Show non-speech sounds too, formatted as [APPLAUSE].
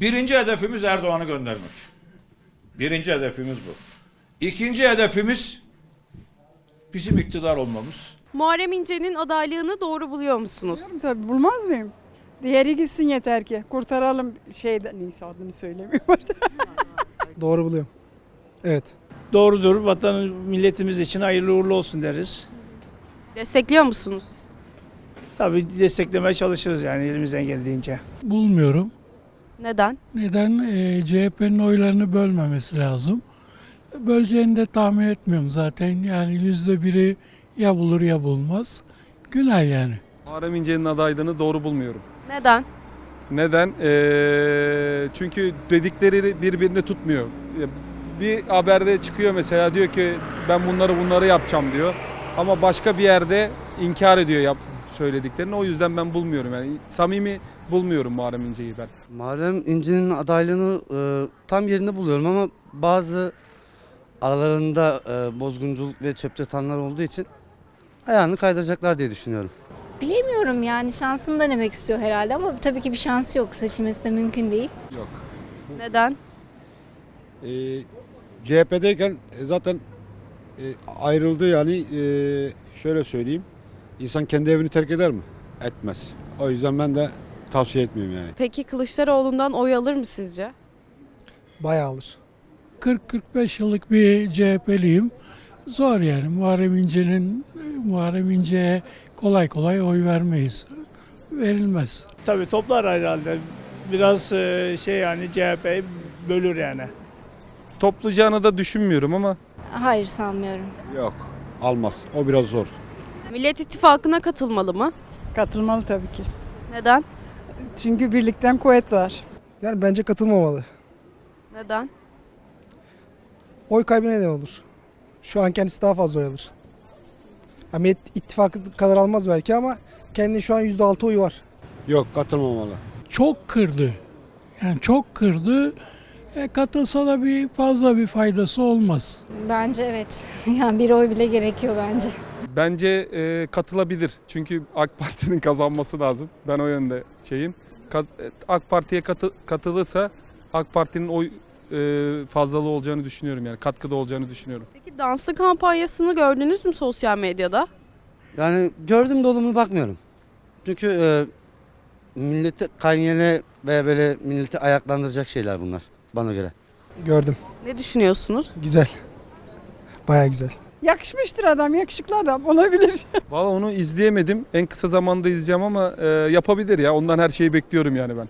Birinci hedefimiz Erdoğan'ı göndermek. Birinci hedefimiz bu. İkinci hedefimiz bizim iktidar olmamız. Muharrem İnce'nin adaylığını doğru buluyor musunuz? Tabii bulmaz mıyım? Diğeri gitsin yeter ki. Kurtaralım şeyden. Neyse adını söylemiyorum. [LAUGHS] Doğru buluyorum. Evet. Doğrudur. Vatan milletimiz için hayırlı uğurlu olsun deriz. Destekliyor musunuz? Tabii desteklemeye çalışırız yani elimizden geldiğince. Bulmuyorum. Neden? Neden? Ee, CHP'nin oylarını bölmemesi lazım. Böleceğini de tahmin etmiyorum zaten. Yani yüzde biri ya bulur ya bulmaz. Günah yani. Muharrem İnce'nin adaylığını doğru bulmuyorum. Neden? Neden? Ee, çünkü dedikleri birbirini tutmuyor. Bir haberde çıkıyor mesela diyor ki ben bunları bunları yapacağım diyor. Ama başka bir yerde inkar ediyor yap söylediklerini. O yüzden ben bulmuyorum yani samimi bulmuyorum Muharrem İnce'yi ben. Muharrem İnce'nin adaylığını e, tam yerinde buluyorum ama bazı aralarında e, bozgunculuk ve çöp çatanlar olduğu için ayağını kaydıracaklar diye düşünüyorum. Bilemiyorum yani şansını denemek istiyor herhalde ama tabii ki bir şansı yok. Seçilmesi de mümkün değil. Neden? Ee, CHP'deyken e, zaten e, ayrıldı yani e, şöyle söyleyeyim. İnsan kendi evini terk eder mi? Etmez. O yüzden ben de tavsiye etmiyorum yani. Peki Kılıçdaroğlu'ndan oy alır mı sizce? Bayağı alır. 40-45 yıllık bir CHP'liyim. Zor yani. Muharrem İnce'nin Muharrem İnce'ye kolay kolay oy vermeyiz. Verilmez. Tabii toplar herhalde. Biraz e, şey yani CHP bölür yani. Toplayacağını da düşünmüyorum ama Hayır sanmıyorum. Yok. Almaz. O biraz zor. Millet İttifakı'na katılmalı mı? Katılmalı tabii ki. Neden? Çünkü birlikten kuvvet var. Yani bence katılmamalı. Neden? Oy kaybına neden olur. Şu an kendisi daha fazla oy alır. Ha, Millet İttifakı kadar almaz belki ama kendi şu an %6 oyu var. Yok katılmamalı. Çok kırdı. Yani çok kırdı. E, katılsa da bir fazla bir faydası olmaz. Bence evet. [LAUGHS] Yani bir oy bile gerekiyor bence. bence e, katılabilir. Çünkü AK Parti'nin [LAUGHS] kazanması lazım. Ben o yönde şeyim. Kat- AK Parti'ye katı- katılırsa AK Parti'nin oy e, fazlalığı olacağını düşünüyorum yani katkıda olacağını düşünüyorum. Peki danslı kampanyasını gördünüz mü sosyal medyada? Yani gördüm de olumlu bakmıyorum. Çünkü e, milleti kanyele ve böyle milleti ayaklandıracak şeyler bunlar bana göre. Gördüm. Ne düşünüyorsunuz? Güzel. Bayağı güzel. Yakışmıştır adam, yakışıklı adam. Olabilir. [LAUGHS] Valla onu izleyemedim. En kısa zamanda izleyeceğim ama e, yapabilir ya. Ondan her şeyi bekliyorum yani ben.